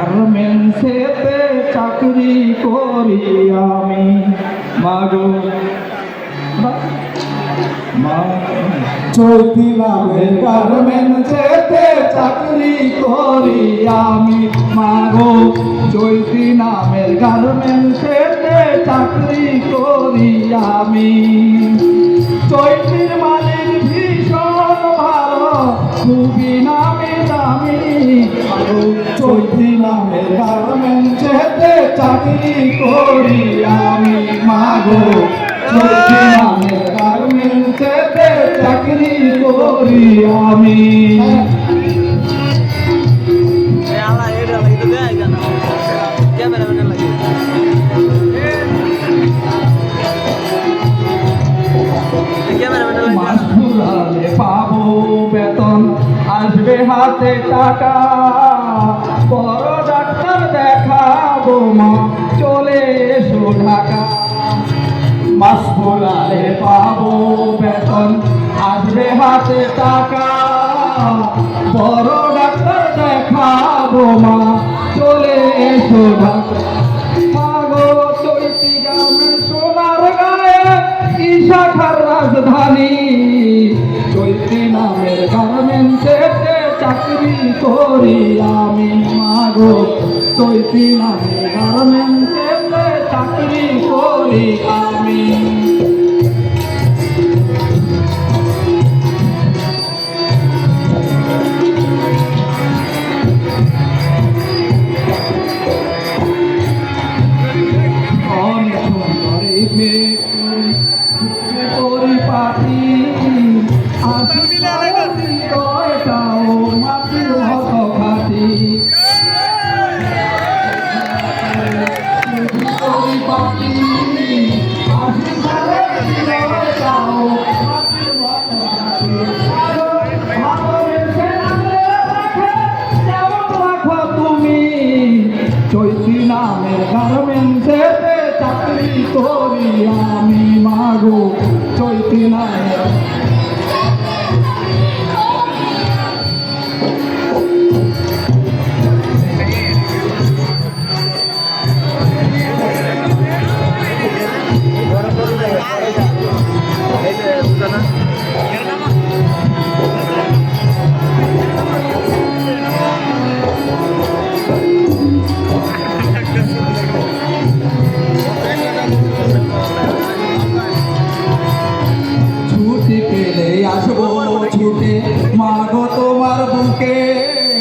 গার্মেন্টসেতে চাকরি করি আমি মাগো চৈতি নামের গার্মেন্টসেতে চাকরি করি আমি মাগো চৈতি নামের গার্মেন্টসেতে চাকরি করি আমি চৈতির মালিক চাকরি করি আমি, মাগো। গার্মেন্টসেতে চাকরি করি আমি। মাস ঘুরালে পাবো বেতন, আসবে হাতে টাকা। দেখাবো মা চলে এসো ঢাকা। মাস ঘুরালে পাবো বেতন, আসবে হাতে টাকা। বড় ডাক্তার দেখাবো মা, চলে এসো ঢাকা। রাজধানী। চৈতি নামের গার্মেন্টসেতে চাকরি করি মাগো চৈতি নামের চাকরি করি আমি। পরিপাটি আসি চৈতি নামের গার্মেন্টসেতে চাকরি করি আমি। মাগো চৈতি নামের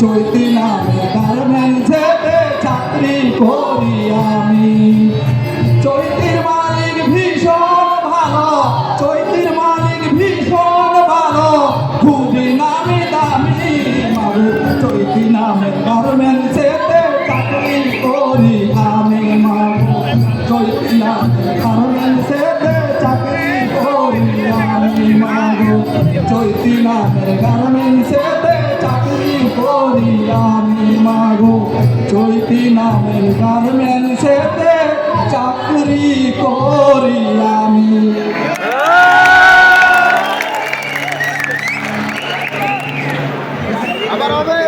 চৈতি নামের গার্মেন্টসেতে চাকরি করি আমি। চৈতির মালিক ভীষণ ভালো, চৈতির মালিক ভীষণ ভালো। খুবই নামি দামি মাগো চৈতি নামের গার্মেন্টসেতে চাকরি করি আমি মাগো চৈতি নামের গার্মেন্টসেতে চাকরি করি আমি মাগো চৈতি নামের গার্মেন্টসেতে করি আমি মাগো চৈতি নামের গার্মেন্টসেতে চাকরি করি আমি। আবার হবে